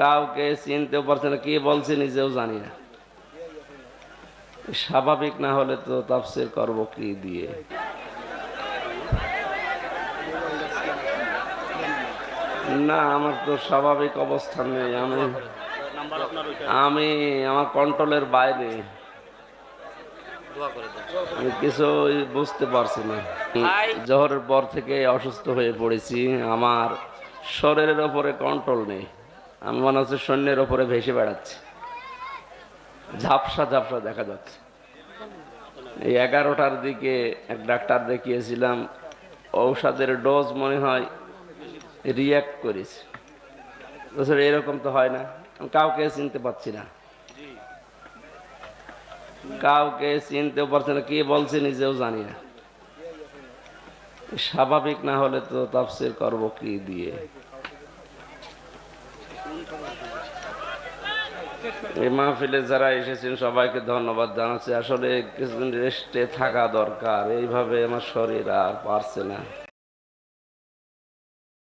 কাউকে চিনতেও পারছে না কে বলছে নিজেও জানি না। স্বাভাবিক না হলে তো তাফসির করব কি দিয়ে? না আমার তো স্বাভাবিক অবস্থান নেই আমি আমি আমার কন্ট্রোলের বাইরে। আমি কিছু বুঝতে পারছি না। জহরের পর থেকে অসুস্থ হয়ে পড়েছি আমার শরীরের ওপরে কন্ট্রোল নেই। আমি মনে হচ্ছে সৈন্যের ওপরে ভেসে বেড়াচ্ছি। ঝাপসা ঝাপসা দেখা যাচ্ছে। এই এগারোটার দিকে এক ডাক্তার দেখিয়েছিলাম, ঔষধের ডোজ মনে হয় রিয়াক্ট করেছে। বছর এরকম তো হয় না। কাউকে চিনতে পারছি না। কাউকে চিনতেও পারছে না। কে বলছে নিজেও জানি না। স্বাভাবিক না হলে তো তাফসির করব কি দিয়ে? এই মাহফিলে যারা এসেছেন সবাইকে ধন্যবাদ জানাচ্ছি। আসলে কিছুদিন রেস্টে থাকা দরকার। এইভাবে আমার শরীর আর পারছে না।